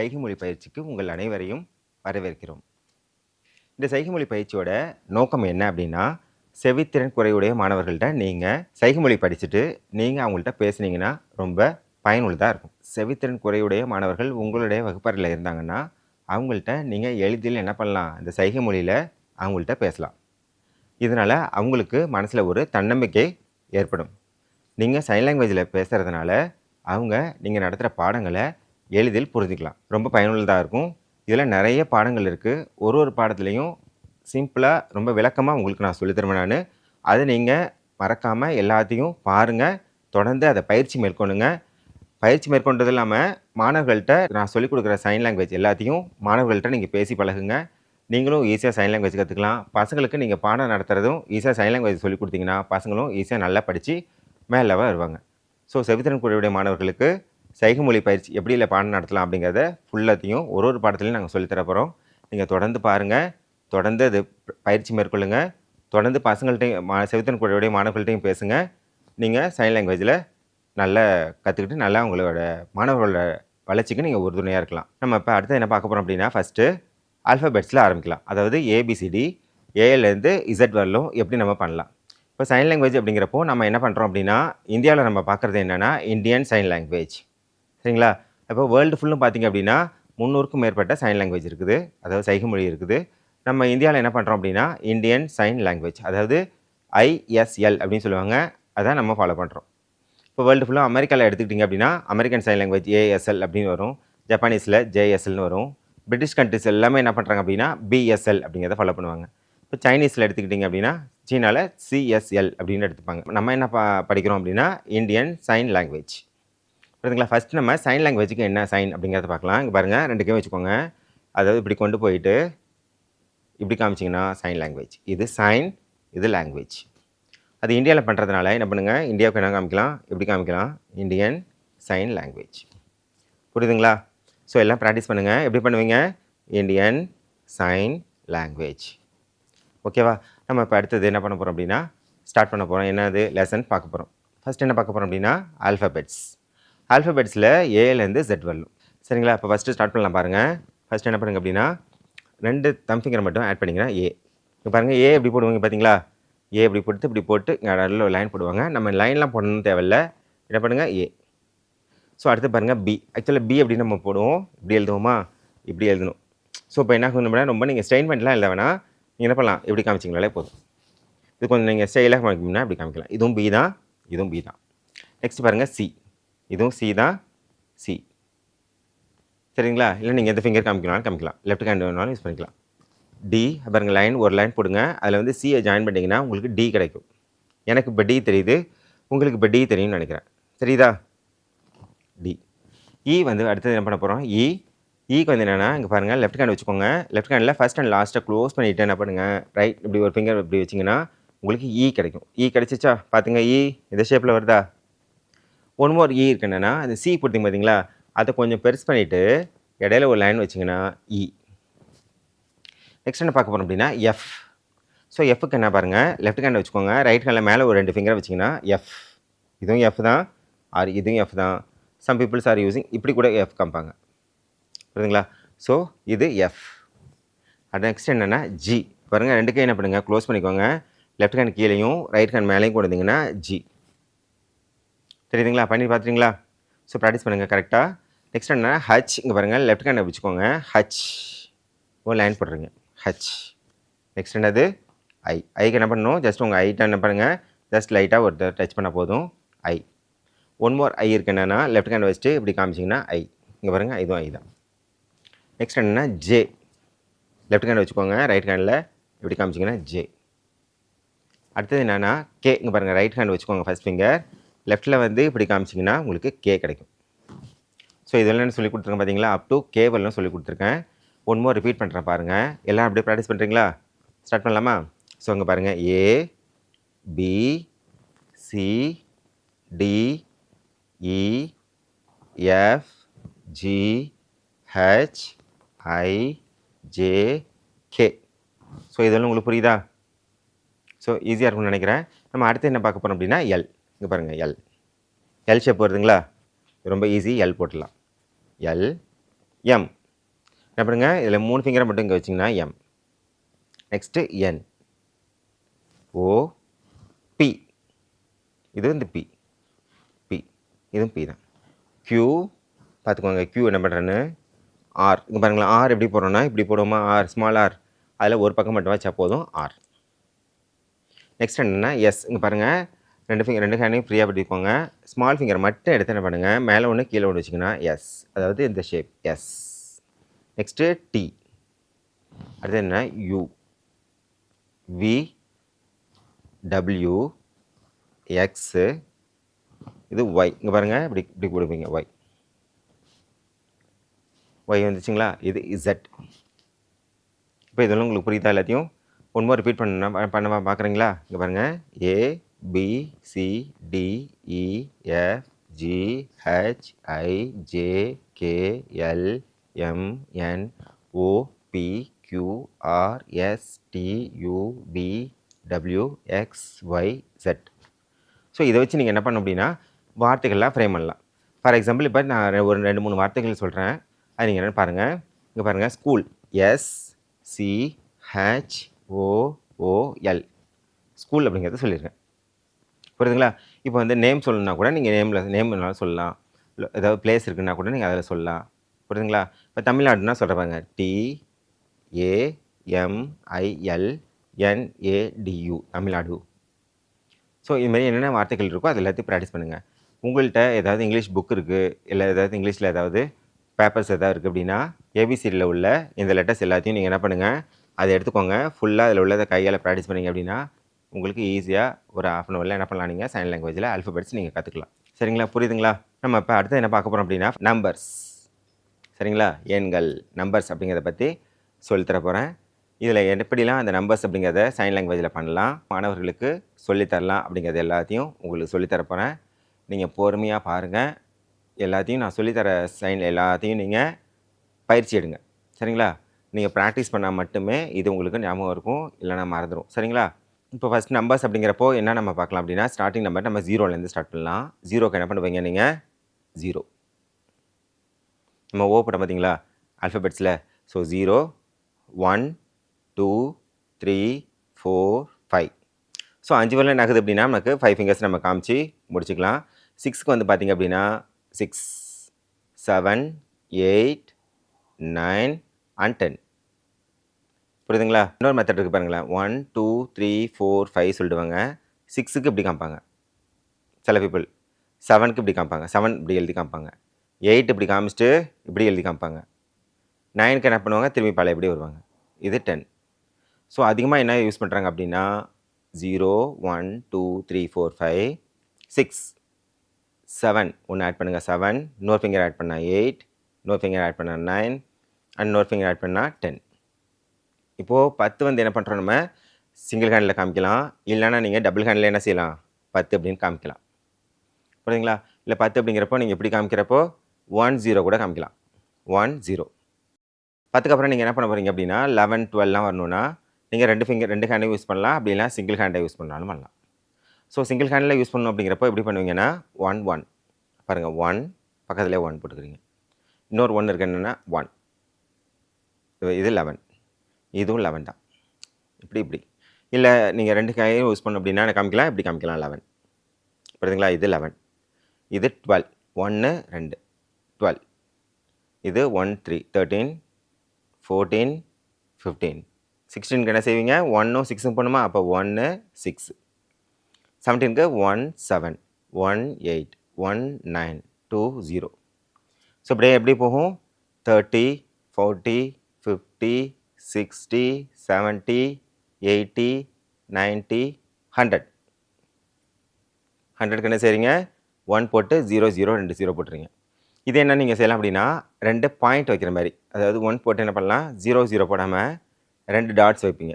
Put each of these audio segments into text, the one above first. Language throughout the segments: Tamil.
சைகை மொழி பயிற்சிக்கு உங்கள் அனைவரையும் வரவேற்கிறோம். இந்த சைகை மொழி பயிற்சியோட நோக்கம் என்ன அப்படின்னா செவித்திறன் குறைவுடைய மாணவர்கள்ட்ட நீங்கள் சைகைமொழி படிச்சுட்டு நீங்கள் அவங்கள்ட்ட பேசுனீங்கன்னா ரொம்ப பயனுள்ளதாக இருக்கும். செவித்திறன் குறைவுடைய மாணவர்கள் உங்களுடைய வகுப்பறையில் இருந்தாங்கன்னா அவங்கள்ட்ட நீங்கள் எளிதில் என்ன பண்ணலாம் இந்த சைகை மொழியில் அவங்கள்ட்ட பேசலாம். இதனால் அவங்களுக்கு மனசில் ஒரு தன்னம்பிக்கை ஏற்படும். நீங்கள் சைன் லாங்குவேஜில் பேசுகிறதுனால அவங்க நீங்கள் நடத்துகிற பாடங்களை எளிதில் புரிஞ்சுக்கலாம். ரொம்ப பயனுள்ளதாக இருக்கும். இதில் நிறைய பாடங்கள் இருக்குது ஒரு ஒரு பாடத்துலேயும் சிம்பிளாக ரொம்ப விளக்கமாக உங்களுக்கு நான் சொல்லித்தருவேன் நான். அதை நீங்கள் மறக்காமல் எல்லாத்தையும் பாருங்கள் தொடர்ந்து அதை பயிற்சி மேற்கொள்ளுங்க. பயிற்சி மேற்கொண்டது இல்லாமல் மாணவர்கள்ட்ட நான் சொல்லிக் கொடுக்குற சைன் லாங்குவேஜ் எல்லாத்தையும் மாணவர்கள்ட்ட நீங்கள் பேசி பழகுங்க. நீங்களும் ஈஸியாக சைன் லாங்குவேஜ் கற்றுக்கலாம் பசங்களுக்கு நீங்கள் பாடம் நடத்துகிறதும் ஈஸியாக சைன் லாங்குவேஜ் சொல்லிக் கொடுத்தீங்கன்னா பசங்களும் ஈஸியாக நல்லா படித்து மேலே வருவாங்க. ஸோ செவித்திறன் குழுவுடைய மாணவர்களுக்கு சைகமொழி பயிற்சி எப்படி இல்லை பாடம் நடத்தலாம் அப்படிங்கிறத ஃபுல்லாத்தையும் ஒரு ஒரு பாடத்துலையும் நாங்கள் சொல்லித்தர போகிறோம் நீங்கள் தொடர்ந்து பாருங்கள் தொடர்ந்து அது பயிற்சி மேற்கொள்ளுங்கள் தொடர்ந்து பசங்கள்ட்டையும் மா செவித்தன் குறைவுடைய மாணவர்கள்ட்டையும் பேசுங்க. நீங்கள் சைன் லாங்குவேஜில் நல்லா கற்றுக்கிட்டு நல்லா உங்களோட மாணவர்களோட வளர்ச்சிக்கு நீங்கள் உறுதுணையாக இருக்கலாம். நம்ம இப்போ அடுத்து என்ன பார்க்க போகிறோம் அப்படின்னா ஃபஸ்ட்டு ஆல்ஃபபெட்ஸில் ஆரம்பிக்கலாம். அதாவது ஏபிசிடி ஏலேருந்து இசட் வரலும் எப்படி நம்ம பண்ணலாம். இப்போ சைன் லாங்குவேஜ் அப்படிங்கிறப்போ நம்ம என்ன பண்ணுறோம் அப்படின்னா இந்தியாவில் நம்ம பார்க்குறது என்னென்னா இந்தியன் சைன் லாங்குவேஜ் சரிங்களா? இப்போ வேர்ல்டு ஃபுல்லும் பார்த்தீங்க அப்படின்னா முந்நூறுக்கும் மேற்பட்ட சைன் லாங்குவேஜ் இருக்குது. அதாவது சைகை மொழி இருக்குது. நம்ம இந்தியாவில் என்ன பண்ணுறோம் அப்படின்னா இந்தியன் சைன் லாங்குவேஜ் அதாவது ஐஎஸ்எல் அப்படின்னு சொல்லுவாங்க. அதான் நம்ம ஃபாலோ பண்ணுறோம் இப்போ வேர்ல்டு ஃபுல்லாக அமெரிக்காவில் எடுத்துக்கிட்டிங்க அப்படின்னா அமெரிக்கன் சைன் லாங்குவேஜ் ஏஎஸ்எல் அப்படின்னு வரும். ஜப்பானீஸில் ஜேஎஸ்எல்னு வரும். பிரிட்டிஷ் கண்ட்ரிஸ் எல்லாமே என்ன பண்ணுறாங்க அப்படின்னா பிஎஸ்எல் அப்படிங்கிறத ஃபாலோ பண்ணுவாங்க. இப்போ சைனீஸில் எடுத்துக்கிட்டிங்க அப்படின்னா சீனாவில் சிஎஸ்எல் அப்படின்னு எடுத்துப்பாங்க. நம்ம என்ன ப படிக்கிறோம் அப்படின்னா இந்தியன் சைன் லாங்குவேஜ் புரியுதுங்களா? ஃபஸ்ட் நம்ம சைன் லாங்குவேஜுக்கு என்ன சைன் அப்படிங்கிறத பார்க்கலாம். இங்கே பாருங்கள் ரெண்டு வச்சுக்கோங்க. அதாவது இப்படி கொண்டு போயிட்டு இப்படி காமிச்சிங்கன்னா சைன் லாங்குவேஜ் இது சைன் இது லாங்குவேஜ் அது இந்தியாவில் பண்ணுறதுனால என்ன பண்ணுங்கள் இந்தியாவுக்கு என்ன காமிக்கலாம்? எப்படி காமிக்கலாம். இந்தியன் சைன் லாங்குவேஜ் புரியுதுங்களா? ஸோ எல்லாம் ப்ராக்டிஸ் பண்ணுங்கள் எப்படி பண்ணுவீங்க? இந்தியன் சைன் லாங்குவேஜ் ஓகேவா நம்ம இப்போ அடுத்தது என்ன பண்ண போகிறோம் அப்படின்னா ஸ்டார்ட் பண்ண போகிறோம் என்னது? லெசன் பார்க்க போகிறோம் ஃபஸ்ட் என்ன பார்க்க போகிறோம் அப்படின்னா? ஆல்ஃபபெட்ஸ் ஆல்ஃபபெட்ஸில் ஏலேருந்து ஜெட் வரலும் சரிங்களா? இப்போ ஃபஸ்ட்டு ஸ்டார்ட் பண்ணலாம் பாருங்கள் ஃபஸ்ட் என்ன பண்ணுங்க அப்படின்னா ரெண்டு தம் ஃபிங்கரை மட்டும் ஆட் பண்ணிக்கிறேன் ஏ இப்போ பாருங்கள் ஏ எப்படி போடுவாங்க பார்த்தீங்களா ஏ இப்படி போட்டு இப்படி போட்டு இங்கே நல்ல லைன் போடுவாங்க. நம்ம லைன்லாம் போடணும்னு தேவையில்ல. என்ன பண்ணுங்கள் ஏ ஸோ அடுத்து பாருங்கள் பி ஆக்சுவலாக பி அப்படின்னு நம்ம போடுவோம். இப்படி எழுதுவோமா? இப்படி எழுதணும். ஸோ இப்போ என்ன பண்ணணும்னா ரொம்ப நீங்கள் ஸ்ட்ரெயின் பண்ணிலாம் எழுத வேணாம். நீங்கள் என்ன பண்ணலாம்? இப்படி காமிச்சிங்களாலே போதும். இது கொஞ்சம் நீங்கள் ஸ்டைலாக காமிக்கணும்னா இப்படி காமிக்கலாம். இதுவும் பி தான். இதுவும் பி தான். நெக்ஸ்ட் பாருங்கள் சி இதுவும் சி தான் சி சரிங்களா? இல்லை நீங்கள் எந்த ஃபிங்கர் காமிக்கணும்னாலும் காமிக்கலாம். லெஃப்ட் ஹேண்ட் வேணாலும் யூஸ் பண்ணிக்கலாம். டி பாருங்கள் லைன் ஒரு லைன் போடுங்க. அதில் வந்து சியை ஜாயின் பண்ணிங்கன்னா உங்களுக்கு டி கிடைக்கும். எனக்கு இப்போ டி தெரியுது. உங்களுக்கு இப்போ டி தெரியும்னு நினைக்கிறேன். தெரியுதா? டி இ e வந்து அடுத்தது என்ன பண்ண போகிறோம் இ e. ஈக்கு e வந்து என்னென்னா இங்கே பாருங்கள் லெஃப்ட் ஹேண்ட் வச்சுக்கோங்க. லெஃப்ட் ஹேண்டில் ஃபஸ்ட் அண்ட் லாஸ்ட்டை க்ளோஸ் பண்ணிவிட்டு என்ன பண்ணுங்கள் ரைட் இப்படி ஒரு ஃபிங்கர் இப்படி வச்சிங்கன்னா உங்களுக்கு இ கிடைக்கும். இ கிடைச்சிச்சா? பார்த்துங்க இ இந்த ஷேப்பில் வருதா? ஒன் மோர் இ இருக்கு என்னென்னா அந்த சி கொடுத்தீங்க பார்த்தீங்களா அதை கொஞ்சம் பெருசு பண்ணிவிட்டு இடையில ஒரு லைன் வச்சிங்கன்னா இ e. நெக்ஸ்ட் என்ன பார்க்க போகிறோம் அப்படின்னா எஃப் ஸோ எஃப்க்கு என்ன பாருங்கள் லெஃப்ட் ஹேண்ட் வச்சுக்கோங்க. ரைட் ஹேண்டில் மேலே ஒரு ரெண்டு ஃபிங்கரை வச்சிங்கன்னா எஃப் இதுவும் எஃப் தான். ஆர் இதுவும் எஃப் தான். சம் பீப்புள்ஸ் ஆர் யூஸிங் இப்படி கூட எஃப் காமிப்பாங்க. புரியுதுங்களா? ஸோ இது எஃப் அது நெக்ஸ்ட் என்னென்னா ஜி பாருங்கள் ரெண்டு கை என்ன பண்ணுங்கள் க்ளோஸ் பண்ணிக்கோங்க. லெஃப்ட் ஹேண்ட் கீழேயும் ரைட் ஹேண்ட் மேலேயும் கொடுத்தீங்கன்னா ஜி தெரியுதுங்களா? பண்ணி பார்த்துருங்களா ஸோ ப்ராக்டிஸ் பண்ணுங்கள் கரெக்டாக நெக்ஸ்ட் என்ன ஹச் இங்கே பாருங்கள் லெஃப்ட் ஹேண்டை வச்சுக்கோங்க ஹச் ஒரு லைன் போடுறீங்க ஹச் நெக்ஸ்ட் என்னது? ஐ ஐக்கு என்ன பண்ணணும்? ஜஸ்ட் உங்கள் ஐட்டை என்ன பண்ணுங்கள் ஜஸ்ட் லைட்டாக ஒரு டச் பண்ணால் போதும். ஐ ஒன் மோர் ஐ இருக்கு என்னென்னா லெஃப்ட் ஹேண்ட் வச்சுட்டு இப்படி காமிச்சிங்கன்னா ஐ இங்கே பாருங்கள் இதுவும் ஐ தான். நெக்ஸ்ட் என்னென்னா ஜே லெஃப்ட் ஹேண்ட் வச்சுக்கோங்க ரைட் ஹேண்டில் இப்படி காமிச்சிங்கன்னா ஜே அடுத்தது என்னென்னா கே இங்கே பாருங்கள் ரைட் ஹேண்ட் வச்சுக்கோங்க ஃபஸ்ட் ஃபிங்கர் லெஃப்ட்டில் வந்து இப்படி காமிச்சிங்கன்னா உங்களுக்கு கே கிடைக்கும். ஸோ இதெல்லாம் என்ன சொல்லி கொடுத்துருக்கேன் பார்த்தீங்களா அப் டு கே வரலாம் சொல்லி கொடுத்துருக்கேன். ஒன் மோர் ரிப்பீட் பண்ணுறேன் பாருங்கள் எல்லாம் அப்படியே ப்ராக்டிஸ் பண்ணுறீங்களா ஸ்டார்ட் பண்ணலாமா? ஸோ அங்கே பாருங்கள் A B C D E e, F G H I J K so இதெல்லாம் உங்களுக்கு புரியுதா? ஸோ ஈஸியாக இருக்கும்னு நினைக்கிறேன். நம்ம அடுத்து என்ன பார்க்க போகிறோம் அப்படின்னா எல் இங்கே பாருங்கள் எல் எல் ஷேப் வருதுங்களா? ரொம்ப ஈஸி எல் போட்டுடலாம். எல் எம் என்ன பண்ணுங்க? இதில் மூணு ஃபிங்கரை மட்டும் இங்கே வச்சிங்கன்னா M next N O P இது வந்து பி பி இதுவும் பி தான். க்யூ பார்த்துக்கோங்க க்யூ என்ன பண்ணுறேன்னு ஆர் இங்கே பாருங்களேன் ஆர் எப்படி போடுறோன்னா இப்படி போடுவோமா? ஆர் ஸ்மால் ஆர் அதில் ஒரு பக்கம் மட்டும் வச்சா போதும் ஆர் நெக்ஸ்ட் என்னென்னா எஸ் இங்கே பாருங்கள் ரெண்டு ஃபிங்கர் ரெண்டு ஹேண்டையும் ஃப்ரீயாக பிடிப்போங்க ஸ்மால் ஃபிங்கர் மட்டும் எடுத்து என்ன பண்ணுங்கள் மேலே ஒன்று கீழே ஒன்று வச்சிங்கன்னா எஸ் அதாவது இந்த ஷேப் எஸ் நெக்ஸ்ட்டு டி அடுத்து என்ன? யூ வி டபிள்யூ எக்ஸு இது ஒய் இங்கே பாருங்கள் இப்படி இப்படி கொடுப்பீங்க ஒய் ஒய் வந்துச்சுங்களா? இது இசட் இப்போ இதெல்லாம் உங்களுக்கு புரியுதா எல்லாத்தையும்? ஒன் ரிப்பீட் பண்ண பண்ண பார்க்குறீங்களா? இங்கே பாருங்கள் A B C D E F G H I J K L M N O P Q R S T U V W X Y set so இதை வச்சு நீங்கள் என்ன பண்ண அப்படின்னா வார்த்தைகள்லாம் ஃப்ரேம் பண்ணலாம். ஃபார் எக்ஸாம்பிள் இப்போ நான் ஒரு ரெண்டு மூணு வார்த்தைகள் சொல்கிறேன் அது நீங்கள் என்னென்னு பாருங்கள் இங்கே பாருங்கள் school S C H O O L school அப்படிங்கிறத சொல்லியிருக்கேன் புரியுதுங்களா? இப்போ வந்து நேம் சொல்லணுன்னா கூட நீங்கள் நேமில் நேம் சொல்லலாம். ஏதாவது பிளேஸ் இருக்குன்னா கூட நீங்கள் அதில் சொல்லலாம். புரியுதுங்களா? இப்போ தமிழ்நாடுனா சொல்கிறப்பாங்க T A M I L N A D U Tamil Nadu. So இதுமாரி என்னென்ன வார்த்தைகள் இருக்கோ அது எல்லாத்தையும் ப்ராக்டிஸ் பண்ணுங்கள் உங்கள்கிட்ட ஏதாவது இங்கிலீஷ் புக் இருக்குது இல்லை ஏதாவது இங்கிலீஷில் ஏதாவது பேப்பர்ஸ் ஏதாவது இருக்குது அப்படின்னா ஏபிசிடியில் உள்ள இந்த லெட்டர்ஸ் எல்லாத்தையும் நீங்கள் என்ன பண்ணுங்கள் அதை எடுத்துக்கோங்க. ஃபுல்லாக அதில் உள்ளதை கையால் ப்ராக்டிஸ் பண்ணிங்க அப்படின்னா உங்களுக்கு ஈஸியாக ஒரு ஆஃப் அன் அவரில் என்ன பண்ணலாம் நீங்கள் சைன் லாங்குவேஜில் அல்ஃபபெட்ஸ் நீங்கள் கற்றுக்கலாம் சரிங்களா? புரியுதுங்களா? நம்ம இப்போ அடுத்து என்ன பார்க்க போகிறோம் அப்படின்னா நம்பர்ஸ் சரிங்களா? எண்கள் நம்பர்ஸ் அப்படிங்கிறத பற்றி சொல்லித்தர போகிறேன் இதில் எப்படிலாம் அந்த நம்பர்ஸ் அப்படிங்கிறத சைன் லாங்குவேஜில் பண்ணலாம் மாணவர்களுக்கு சொல்லித்தரலாம் அப்படிங்கிறது எல்லாத்தையும் உங்களுக்கு சொல்லித்தர போகிறேன் நீங்கள் பொறுமையாக பாருங்கள் எல்லாத்தையும் நான் சொல்லித்தர சைன் எல்லாத்தையும் நீங்கள் பயிற்சி எடுங்க. சரிங்களா? நீங்கள் ப்ராக்டிஸ் பண்ணால் மட்டுமே இது உங்களுக்கு ஞாபகம் இருக்கும் இல்லைனா மறந்துடும் சரிங்களா? இப்போ ஃபஸ்ட் நம்பர்ஸ் அப்படிங்கிறப்போ என்ன நம்ம பார்க்கலாம் அப்படின்னா ஸ்டார்டிங் நம்பர் நம்ம ஜீரோலேருந்து ஸ்டார்ட் பண்ணலாம். ஜீரோக்கு என்ன பண்ணுவீங்க நீங்கள் ஜீரோ நம்ம ஓ போட்டோம் பார்த்தீங்களா? அல்ஃபபெட்ஸில் so zero one two three four five so அஞ்சு வரல நகுது அப்படின்னா நமக்கு ஃபைவ் ஃபிங்கர்ஸ் நம்ம காமிச்சு முடிச்சுக்கலாம். சிக்ஸ்க்கு வந்து பார்த்திங்க அப்படின்னா six seven eight nine and ten புரியுதுங்களா? இன்னொரு மெத்தட் இருக்குது பாருங்களேன். One two three four five சொல்லிடுவாங்க சிக்ஸுக்கு இப்படி காமிப்பாங்க. சில பீப்புள் செவனுக்கு இப்படி காமிப்பாங்க. செவன் இப்படி எழுதி காமிப்பாங்க. எயிட் இப்படி காமிச்சிட்டு இப்படி எழுதி காமிப்பாங்க. நைனுக்கு என்ன பண்ணுவாங்க? திரும்பி பழைய இப்படி வருவாங்க. இது டென் ஸோ அதிகமாக என்ன யூஸ் பண்ணுறாங்க அப்படின்னா zero one two three four five six seven ஒன்று ஆட் பண்ணுங்கள் செவன் இன்னொரு ஃபிங்கர் ஆட் பண்ணால் எயிட் இன்னொரு ஃபிங்கர் ஆட் பண்ணால் நைன் அண்ட் இன்னொரு ஃபிங்கர் ஆட் பண்ணால் டென் இப்போது பத்து வந்து என்ன பண்ணுறோம் நம்ம? சிங்கிள் ஹேண்டில் காமிக்கலாம். இல்லைன்னா நீங்கள் டபுள் ஹேண்டில் என்ன செய்யலாம்? பத்து அப்படின்னு காமிக்கலாம். புரியுதுங்களா? இல்லை பத்து அப்படிங்கிறப்போ நீங்கள் எப்படி காமிக்கிறப்போ? ஒன் ஜீரோ கூட காமிக்கலாம். ஒன் ஜீரோ பத்துக்கு அப்புறம் நீங்கள் என்ன பண்ண போகிறீங்க அப்படின்னா லெவன் டுவெல்லாம் வரணும்னா நீங்கள் ரெண்டு ஃபிங்கர் ரெண்டு ஹேண்டை யூஸ் பண்ணலாம். அப்படி இல்லைனா சிங்கிள் ஹேண்டை யூஸ் பண்ணாலும் பண்ணலாம் ஸோ சிங்கிள் ஹேண்டில் யூஸ் பண்ணணும் அப்படிங்கிறப்போ எப்படி பண்ணுவீங்கன்னா ஒன் ஒன் பாருங்கள் ஒன் பக்கத்துலேயே ஒன் போட்டுக்கிறீங்க. இன்னொரு ஒன் இருக்கு என்னென்னா ஒன் இது லெவன் இதுவும் லெவன் தான். இப்படி இப்படி. இல்லை நீங்கள் ரெண்டு காயும் யூஸ் பண்ண அப்படின்னா நான் காமிக்கலாம் இப்படி காமிக்கலாம் லெவன் புரியுதுங்களா? இது லெவன் இது டுவெல் ஒன்று ரெண்டு. டுவெல் இது one three thirteen fourteen fifteen சிக்ஸ்டீனுக்கு என்ன செய்வீங்க? ஒன்னும் சிக்ஸும் பண்ணுமா அப்போ ஒன்று six செவன்டீனுக்கு one seven one eight one nine two zero so இப்படியே எப்படி போகும்? Thirty forty fifty sixty seventy eighty ninety hundred. ஹண்ட்ரட்க்கு என்ன செய்கிறீங்க ஒன் போட்டு ஜீரோ ஜீரோ ரெண்டு ஜீரோ போட்டுருங்க. இது என்ன நீங்கள் செய்யலாம் அப்படின்னா ரெண்டு பாயிண்ட் வைக்கிற மாதிரி. அதாவது ஒன் போட்டு என்ன பண்ணலாம்? ஜீரோ ஜீரோ போடாமல் ரெண்டு டாட்ஸ் வைப்பீங்க.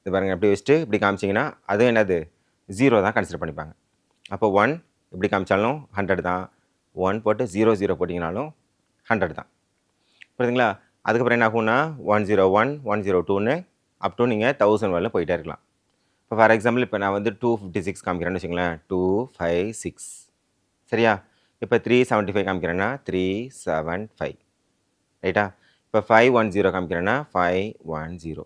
இது பாருங்கள் இப்படி வச்சுட்டு இப்படி காமிச்சிங்கன்னா அதுவும் என்னது? ஜீரோ தான் கன்சிடர் பண்ணிப்பாங்க. அப்போ ஒன் இப்படி காமிச்சாலும் ஹண்ட்ரட் தான். ஒன் போட்டு ஜீரோ ஜீரோ போட்டிங்கனாலும் ஹண்ட்ரட் தான். புரியுதுங்களா? அதுக்கப்புறம் என்ன ஆகும்னா one zero one one zero டூன்னு அப் டு நீங்கள் தௌசண்ட் வரல போயிட்டே இருக்கலாம். இப்போ ஃபார் எக்ஸாம்பிள் இப்போ நான் வந்து டூ ஃபிஃப்டி சிக்ஸ் காமிக்கிறேன்னு வச்சுங்களேன் டூ ஃபைவ் சிக்ஸ் சரியா? இப்போ த்ரீ செவன்ட்டி ஃபைவ் காமிக்கிறேன்னா த்ரீ செவன் ஃபைவ் ரைட்டா இப்போ five one zero காமிக்கிறேன்னா five one zero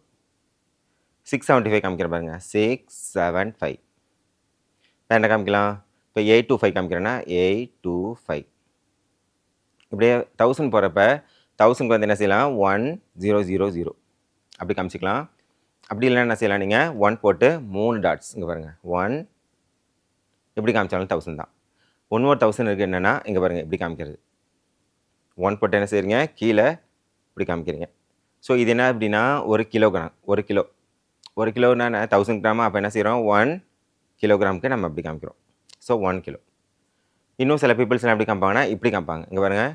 six seventy five காமிக்கிறேன் பாருங்க. சிக்ஸ் செவன் ஃபைவ் என்ன காமிக்கலாம்? இப்போ எயிட் டூ ஃபைவ் காமிக்கிறேன்னா எயிட் டூ ஃபைவ் இப்படியே தௌசண்ட் போகிறப்ப தௌசண்ட்க்கு வந்து என்ன செய்யலாம்? One zero zero zero. அப்படி காமிச்சிக்கலாம். அப்படி இல்லைன்னா என்ன செய்யலாம் நீங்கள் ஒன் போட்டு மூணு டாட்ஸ் இங்கே பாருங்கள் ஒன். எப்படி காமிச்சாலும் தௌசண்ட் தான். ஒன் ஒரு தௌசண்ட் இருக்குது என்னென்னா இங்கே பாருங்கள் இப்படி காமிக்கிறது. ஒன் போட்டு என்ன செய்கிறீங்க கீழே இப்படி காமிக்கிறீங்க. ஸோ இது என்ன அப்படின்னா ஒரு கிலோகிராம் ஒரு கிலோ ஒரு கிலோனா தௌசண்ட் கிராம் அப்போ என்ன செய்கிறோம் ஒன் கிலோகிராமுக்கு நம்ம அப்படி காமிக்கிறோம். ஸோ ஒன் கிலோ இன்னும் சில பீப்புள்ஸ்லாம் எப்படி காமிப்பாங்கன்னா இப்படி காமிப்பாங்க. இங்கே பாருங்கள்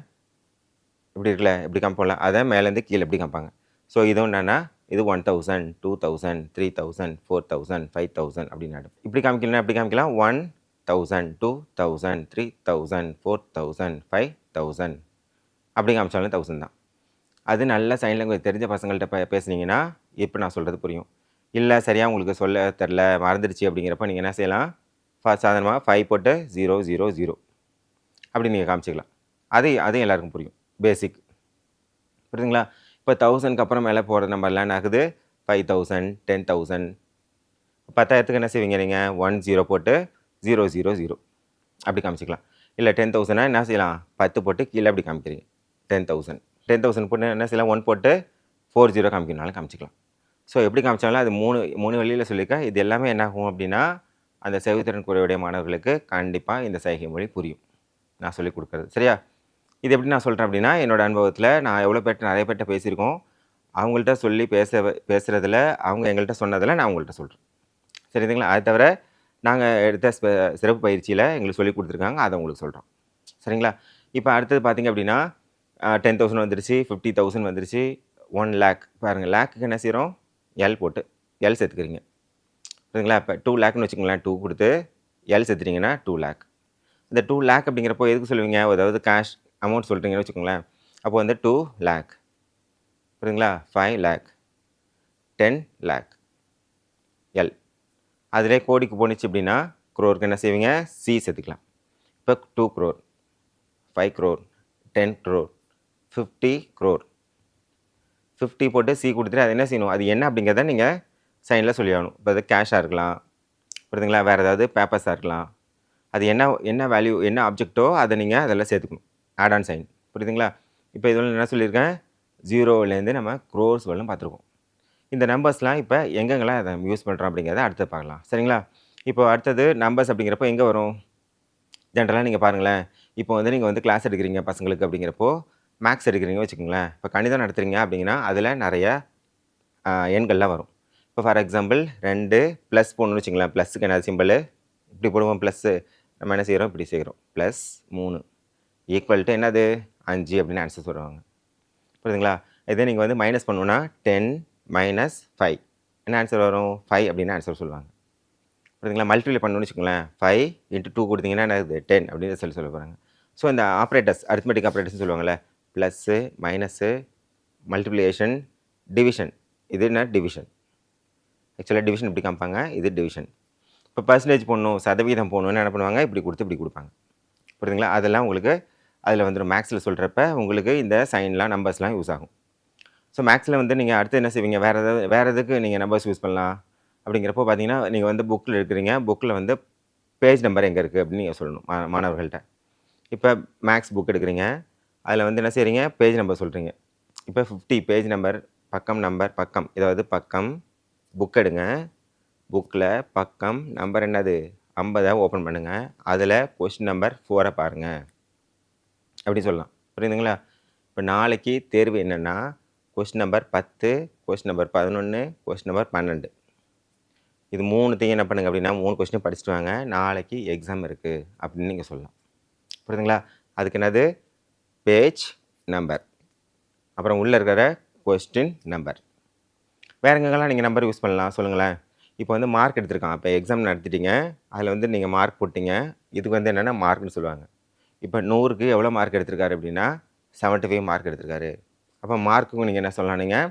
இப்படி இருக்குல்ல இப்படி காமிப்போம்ல அதை மேலேருந்து கீழே இப்படி காமிப்பாங்க ஸோ இதுவும் என்னென்னா இது one thousand two thousand three thousand four thousand five thousand அப்படின்னு இப்படி காமிக்கலாம் எப்படி காமிக்கலாம். One thousand two thousand three thousand four thousand five thousand அப்படி காமிச்சாலும் தௌசண்ட் தான். அது நல்ல சைன் லாங்குவேஜ் தெரிஞ்ச பசங்கள்கிட்ட பே பேசுனீங்கன்னா இப்போ நான் சொல்கிறது புரியும். இல்லை சரியாக உங்களுக்கு சொல்ல தெரில மறந்துடுச்சு அப்படிங்கிறப்ப நீங்கள் என்ன செய்யலாம்? ஃபஸ்ட் சாதாரணமாக ஃபைவ் போட்டு ஜீரோ ஜீரோ ஜீரோ அப்படி நீங்கள் காமிச்சிக்கலாம். அது அதுவும் எல்லாருக்கும் புரியும். பேசிக் புரியுதுங்களா? இப்போ தௌசண்ட்க்கு அப்புறம் மேலே போகிற நம்பர்லாம் என்ன ஆகுது? ஃபைவ் தௌசண்ட் டென் தௌசண்ட் பத்தாயிரத்துக்கு என்ன செய்வீங்க நீங்கள் ஒன் ஜீரோ போட்டு ஜீரோ ஜீரோ ஜீரோ அப்படி காமிச்சிக்கலாம். இல்லை டென் தௌசண்ட்னா என்ன செய்யலாம்? பத்து போட்டு கீழே அப்படி காமிக்கிறீங்க. டென் தௌசண்ட் டென் தௌசண்ட் போட்டு என்ன செய்யலாம்? ஒன் போட்டு ஃபோர் ஜீரோ காமிக்கணும்னாலும் காமிச்சிக்கலாம். ஸோ எப்படி காமிச்சாலும் அது மூணு மூணு வழியில் சொல்லியிருக்கேன் இது எல்லாமே என்ன ஆகும் அப்படின்னா அந்த செவித்திறன் குறைவுடைய மாணவர்களுக்கு கண்டிப்பாக இந்த சைகை மொழி புரியும். நான் சொல்லிக் கொடுக்குறது. சரியா? இது எப்படி நான் சொல்கிறேன் அப்படின்னா என்னோட அனுபவத்தில் நான் எவ்வளோ பேர்ட்ட நிறைய பேர்ட்ட பேசியிருக்கோம். அவங்கள்ட்ட சொல்லி பேச பேசுகிறதுல அவங்க எங்கள்கிட்ட சொன்னதில் நான் உங்கள்கிட்ட சொல்கிறேன் சரிங்களா? அதை தவிர நாங்கள் எடுத்த சிறப்பு பயிற்சியில் எங்களுக்கு சொல்லி கொடுத்துருக்காங்க. அதை உங்களுக்கு சொல்கிறோம் சரிங்களா? இப்போ அடுத்தது பார்த்திங்க அப்படின்னா டென் தௌசண்ட் வந்துருச்சு ஃபிஃப்டி தௌசண்ட் வந்துருச்சு. ஒன் லேக் பாருங்கள் லேக்குக்கு என்ன செய்கிறோம் எல் போட்டு எல் சேர்த்துக்கிறீங்க. சரிங்களா? இப்போ டூ லேக்னு வச்சுக்கோங்களேன் டூ கொடுத்து எல் சேர்த்துட்டிங்கன்னா டூ லேக் இந்த டூ லேக் அப்படிங்கிறப்போ எதுக்கு சொல்லுவீங்க? அதாவது கேஷ் அமௌண்ட் சொல்கிறீங்கன்னு வச்சுக்கோங்களேன். அப்போ வந்து டூ லேக் புரியுதுங்களா? Five lakh ten lakh L அதிலே கோடிக்கு போணுச்சு அப்படின்னா க்ரோருக்கு என்ன செய்வீங்க? சி சேர்த்துக்கலாம். இப்போ two crore five crore ten crore fifty crore fifty போட்டு சி கொடுத்துட்டு அது என்ன செய்யணும்? அது என்ன அப்படிங்கிறத நீங்கள் சைனில் சொல்லி ஆகணும் இப்போ அது கேஷாக இருக்கலாம். புரியுதுங்களா? வேறு ஏதாவது பேப்பர்ஸாக இருக்கலாம். அது என்ன என்ன வேல்யூ என்ன ஆப்ஜெக்ட்டோ அதை நீங்கள் அதெல்லாம் சேர்த்துக்கணும். ஆட் ஆன் சைன் புரியுதுங்களா? இப்போ இதில் என்ன சொல்லியிருக்கேன். ஜீரோவிலேருந்து நம்ம க்ரோர்ஸ் வரலும் பார்த்துருக்கோம். இந்த நம்பர்ஸ்லாம் இப்போ எங்கெங்கெல்லாம் அதை யூஸ் பண்ணுறோம் அப்படிங்கிறத அடுத்து பார்க்கலாம். சரிங்களா? இப்போ அடுத்தது நம்பர்ஸ் அப்படிங்கிறப்போ எங்கே வரும்? ஜென்ரலாக நீங்கள் பாருங்களேன். இப்போ வந்து நீங்கள் வந்து கிளாஸ் எடுக்கிறீங்க பசங்களுக்கு அப்படிங்கிறப்போ மேக்ஸ் எடுக்கிறீங்க வச்சுக்கோங்களேன். இப்போ கணிதம் நடத்துகிறீங்க அப்படிங்கன்னா அதில் நிறைய எண்கள்லாம் வரும். இப்போ ஃபார் எக்ஸாம்பிள் ரெண்டு ப்ளஸ் போடணும்னு வச்சுங்களேன் ப்ளஸ்ஸுக்கு என்ன சிம்பிள் இப்படி போடுவோம் ப்ளஸ்ஸு நம்ம என்ன செய்கிறோம் இப்படி செய்கிறோம் ப்ளஸ் மூணு. ஈக்குவல் டு என்னது? அஞ்சு அப்படின்னு ஆன்சர் சொல்லுவாங்க. புரியுதுங்களா? இதே நீங்கள் வந்து மைனஸ் பண்ணணுன்னா டென் மைனஸ் ஃபைவ் என்ன ஆன்சர் வரும்? ஃபைவ் அப்படின்னு ஆன்சர் சொல்லுவாங்க. புரியுதுங்களா? மல்டிப்ளை பண்ணணும்னு வச்சுக்கோங்களேன். ஃபைவ் இன்ட்டு டூ கொடுத்தீங்கன்னா என்னது? டென் அப்படின்னு சொல்லி சொல்ல போகிறாங்க ஸோ இந்த ஆப்ரேட்டர்ஸ் அரித்மெட்டிக் ஆப்ரேட்டர்ஸ் சொல்லுவாங்கள்ல ப்ளஸ்ஸு மைனஸு மல்டிப்ளிகேஷன் டிவிஷன் இது என்ன? டிவிஷன் ஆக்சுவலாக டிவிஷன் இப்படி காமிப்பாங்க. இது டிவிஷன் இப்போ பர்சன்டேஜ் போடணும் சதவீதம் போடணும்னு என்ன பண்ணுவாங்க? இப்படி கொடுத்து இப்படி கொடுப்பாங்க. புரியுதுங்களா? அதெல்லாம் உங்களுக்கு அதில் வந்துடும் மேக்ஸில் சொல்கிறப்ப உங்களுக்கு இந்த சைன்லாம் நம்பர்ஸ்லாம் யூஸ் ஆகும். ஸோ மேக்ஸில் வந்து நீங்கள் அடுத்து என்ன செய்வீங்க? வேறு ஏதாவது வேறு எதுக்கு நீங்கள் நம்பர்ஸ் யூஸ் பண்ணலாம்? அப்படிங்கிறப்போ பார்த்தீங்கன்னா நீங்கள் வந்து புக்கில் இருக்கிறீங்க. புக்கில் வந்து பேஜ் நம்பர் எங்கே இருக்குது அப்படின்னு நீங்கள் சொல்லணும் மா- மாணவர்கள்ட்ட. இப்போ மேக்ஸ் புக் எடுக்கிறீங்க. அதில் வந்து என்ன செய்கிறீங்க பேஜ் நம்பர் சொல்கிறீங்க இப்போ ஃபிஃப்டி பேஜ் நம்பர் பக்கம் நம்பர் பக்கம். இதாவது பக்கம் புக் எடுங்க. புக்கில் பக்கம் நம்பர் என்னது? ஐம்பதை ஓப்பன் பண்ணுங்கள் அதில் கொஸ்டின் நம்பர் ஃபோரை பாருங்கள் அப்படி சொல்லலாம். புரியுதுங்களா? இப்போ நாளைக்கு தேர்வு என்னென்னா கொஸ்டின் நம்பர் பத்து கொஸ்டின் நம்பர் பதினொன்று கொஸ்டின் நம்பர் பன்னெண்டு. இது மூணுத்தையும் என்ன பண்ணுங்க அப்படின்னா மூணு கொஸ்டின் படிச்சுட்டு வாங்க. நாளைக்கு எக்ஸாம் இருக்குது அப்படின்னு நீங்கள் சொல்லலாம். புரியுதுங்களா? அதுக்கு என்னது? பேஜ் நம்பர் அப்புறம் உள்ளே இருக்கிற கொஸ்டின் நம்பர் வேற எங்கெல்லாம் நீங்கள் நம்பர் யூஸ் பண்ணலாம்? சொல்லுங்களேன். இப்போ வந்து மார்க் எடுத்திருக்கான் இப்போ எக்ஸாம் நடத்திட்டீங்க. அதில் வந்து நீங்கள் மார்க் போட்டீங்க. இதுக்கு வந்து என்னென்னா மார்க்னு சொல்லுவாங்க. இப்போ நூறுக்கு எவ்வளோ மார்க் எடுத்திருக்காரு அப்படின்னா 75 ஃபைவ் மார்க் எடுத்திருக்காரு. அப்போ மார்க்குக்கு நீங்கள் என்ன சொல்லலாம் நீங்கள்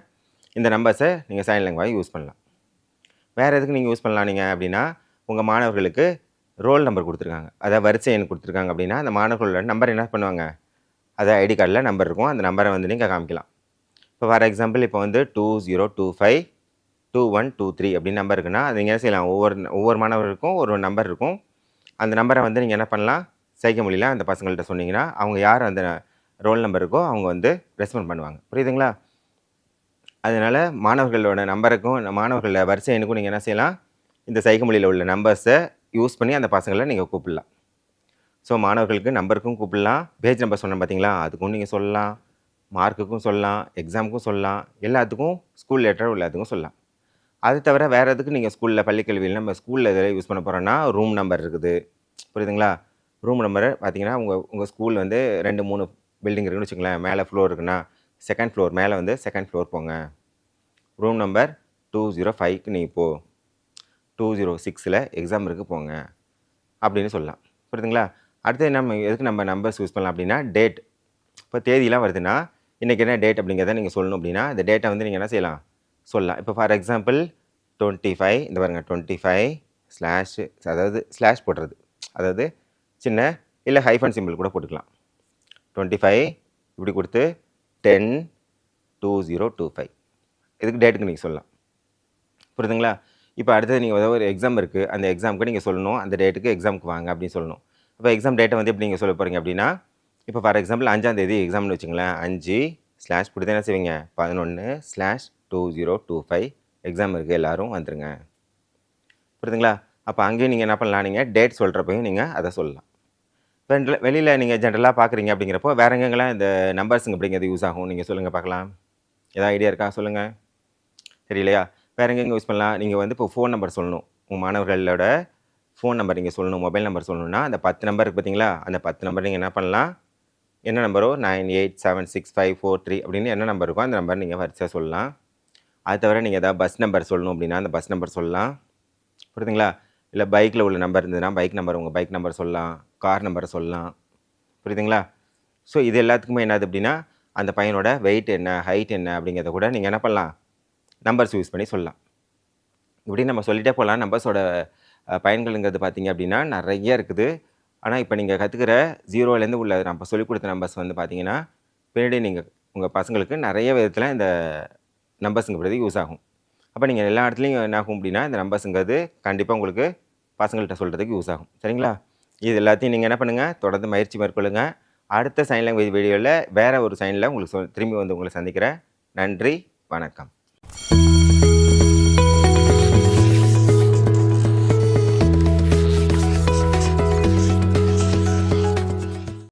இந்த நம்பர்ஸை நீங்கள் சைன் லாங்குவேஜ் யூஸ் பண்ணலாம். வேறு எதுக்கு நீங்கள் யூஸ் பண்ணலாம் நீங்கள் அப்படின்னா உங்கள் மாணவர்களுக்கு ரோல் நம்பர் கொடுத்துருக்காங்க. அதாவது வரிசை எண் கொடுத்துருக்காங்க அப்படின்னா அந்த மாணவர்களோட நம்பர் என்ன பண்ணுவாங்க? அது ஐடி கார்டில் நம்பர் இருக்கும். அந்த நம்பரை வந்து நீங்கள் காமிக்கலாம். இப்போ ஃபார் எக்ஸாம்பிள் இப்போ வந்து two zero two five two one two three அப்படின்னு நம்பர் இருக்குன்னா அது நீங்கள் என்ன செய்யலாம்? ஒவ்வொரு ஒவ்வொரு மாணவருக்கும் ஒரு நம்பர் இருக்கும். அந்த நம்பரை வந்து நீங்கள் என்ன பண்ணலாம்? சைகை மொழியில் அந்த பசங்கள்கிட்ட சொன்னீங்கன்னா அவங்க யார் அந்த ரோல் நம்பர் இருக்கோ அவங்க வந்து ரெஸ்பாண்ட் பண்ணுவாங்க. புரியுதுங்களா? அதனால் மாணவர்களோட நம்பருக்கும் மாணவர்களோட வரிசை எனக்கும் நீங்கள் என்ன செய்யலாம்? இந்த சைகை மொழியில் உள்ள நம்பர்ஸை யூஸ் பண்ணி அந்த பசங்களை நீங்கள் கூப்பிடலாம். ஸோ மாணவர்களுக்கு நம்பருக்கும் கூப்பிடலாம். பேஜ் நம்பர் சொன்னேன் பார்த்தீங்களா அதுக்கும் நீங்கள் சொல்லலாம். மார்க்குக்கும் சொல்லலாம். எக்ஸாமுக்கும் சொல்லலாம். எல்லாத்துக்கும் ஸ்கூல் லெட்டர் எல்லாத்துக்கும் சொல்லலாம். அது தவிர வேறு எதுக்கு நீங்கள் ஸ்கூலில் பள்ளிக்கல்வியில் நம்ம ஸ்கூலில் எதில் யூஸ் பண்ண போகிறோன்னா ரூம் நம்பர் இருக்குது. புரியுதுங்களா? ரூம் நம்பர் பார்த்தீங்கன்னா உங்கள் உங்கள் ஸ்கூல் வந்து ரெண்டு மூணு பில்டிங் இருக்குன்னு வச்சுங்களேன் மேலே ஃப்ளோர் இருக்குன்னா செகண்ட் ஃப்ளோர் மேலே வந்து செகண்ட் ஃப்ளோர் போங்க. ரூம் நம்பர் டூ ஜீரோ ஃபைவ்க்கு நீங்கள் போ. டூ ஜீரோ oh சிக்ஸில் எக்ஸாம் இருக்குது போங்க. அப்படின்னு சொல்லலாம். புரியுதுங்களா? அடுத்து நம்ம எதுக்கு நம்ம நம்பர்ஸ் யூஸ் பண்ணலாம் அப்படின்னா டேட் இப்போ தேதியெலாம் வருதுன்னா இன்றைக்கி என்ன டேட் அப்படிங்கிறத நீங்கள் சொல்லணும் அப்படின்னா இந்த டேட்டை வந்து நீங்கள் என்ன செய்யலாம்? சொல்லலாம். இப்போ ஃபார் எக்ஸாம்பிள் டுவெண்ட்டி ஃபைவ் இந்த பாருங்க டுவெண்ட்டி ஃபைவ் ஸ்லாஷ் அதாவது ஸ்லாஷ் போடுறது. அதாவது சின்ன இல்லை ஹைஃபன் சிம்பிள் கூட போட்டுக்கலாம். டுவெண்ட்டி ஃபைவ் இப்படி கொடுத்து ten two zero two five இதுக்கு டேட்டுக்கு நீங்கள் சொல்லலாம். புரியுதுங்களா? இப்போ அடுத்தது நீங்கள் ஏதோ ஒரு எக்ஸாம் இருக்குது அந்த எக்ஸாமுக்கு நீங்கள் சொல்லணும். அந்த டேட்டுக்கு எக்ஸாமுக்கு வாங்க அப்படின்னு சொல்லணும். இப்போ எக்ஸாம் டேட்டை வந்து எப்படி நீங்கள் சொல்ல போகிறீங்க அப்படின்னா இப்போ ஃபார் எக்ஸாம்பிள் அஞ்சாம் தேதி எக்ஸாம்னு வச்சுங்களேன் அஞ்சு ஸ்லாஷ் கொடுத்து என்ன செய்வீங்க. பதினொன்று slash two zero two five exam இருக்குது எல்லோரும் வந்துடுங்க புரியுதுங்களா? அப்போ அங்கேயும் நீங்கள் என்ன பண்ணலாம்? நீங்கள் டேட் சொல்கிறப்பையும் நீங்கள் அதை சொல்லலாம். வெளியில் வெளியில் நீங்கள் ஜென்ரலாக பார்க்குறீங்க அப்படிங்கிறப்போ வேற எங்கெங்கெல்லாம் இந்த நம்பர்ஸுங்க அப்படிங்கிறது யூஸ் ஆகும்? நீங்கள் சொல்லுங்கள் பார்க்கலாம் ஏதாவது ஐடியா இருக்கா? சொல்லுங்கள் தெரியலையா? வேறு எங்கெங்க யூஸ் பண்ணலாம்? நீங்கள் வந்து இப்போ ஃபோன் நம்பர் சொல்லணும். உங்கள் மாணவர்களோட ஃபோன் நம்பர் நீங்கள் சொல்லணும் மொபைல் நம்பர் சொல்லணும்னா அந்த பத்து நம்பர் இருக்குது பார்த்தீங்களா? அந்த பத்து நம்பர் நீங்கள் என்ன பண்ணலாம்? என்ன நம்பரோ nine eight seven six five four three அப்படின்னு என்ன நம்பர் இருக்கோ அந்த நம்பர் நீங்கள் வரிசையாக சொல்லலாம். அது தவிர நீங்கள் எதாவது பஸ் நம்பர் சொல்லணும் அப்படின்னா அந்த பஸ் நம்பர் சொல்லலாம். புரியுதுங்களா? இல்லை பைக்கில் உள்ள நம்பர் இருந்ததுன்னா பைக் நம்பர் உங்கள் பைக் நம்பர் சொல்லலாம் கார் நம்பர் சொல்லலாம். புரியுதுங்களா? ஸோ இது எல்லாத்துக்குமே என்னது அப்படின்னா அந்த பையனோட வெயிட் என்ன ஹைட் என்ன அப்படிங்கிறத கூட நீங்கள் என்ன பண்ணலாம்? நம்பர்ஸ் யூஸ் பண்ணி சொல்லலாம். இப்படி நம்ம சொல்லிகிட்டே போகலாம். நம்பர்ஸோட அஹ், பயன்கள்ங்கிறது பார்த்தீங்க அப்படின்னா நிறைய இருக்குது. ஆனால் இப்போ நீங்கள் கற்றுக்கிற ஜீரோலேருந்து உள்ள நம்ம சொல்லிக் கொடுத்த நம்பர்ஸ் வந்து பார்த்தீங்கன்னா பின்னாடி நீங்கள் உங்கள் பசங்களுக்கு நிறைய விதத்தில் இந்த நம்பர்ஸுங்கிறது யூஸ் ஆகும். அப்போ நீங்கள் எல்லா இடத்துலையும் என்ன ஆகும் அப்படின்னா இந்த நம்பர்ஸுங்கிறது கண்டிப்பாக உங்களுக்கு பசங்கள்கிட்ட சொல்கிறதுக்கு யூஸ் ஆகும். சரிங்களா? இது எல்லாத்தையும் நீங்கள் என்ன பண்ணுங்கள் தொடர்ந்து முயற்சி மேற்கொள்ளுங்கள் அடுத்த சைன் லாங்குவேஜ் வீடியோவில் வேறு ஒரு சைனில் உங்களுக்கு சொல் திரும்பி வந்து உங்களை சந்திக்கிறேன். நன்றி வணக்கம்.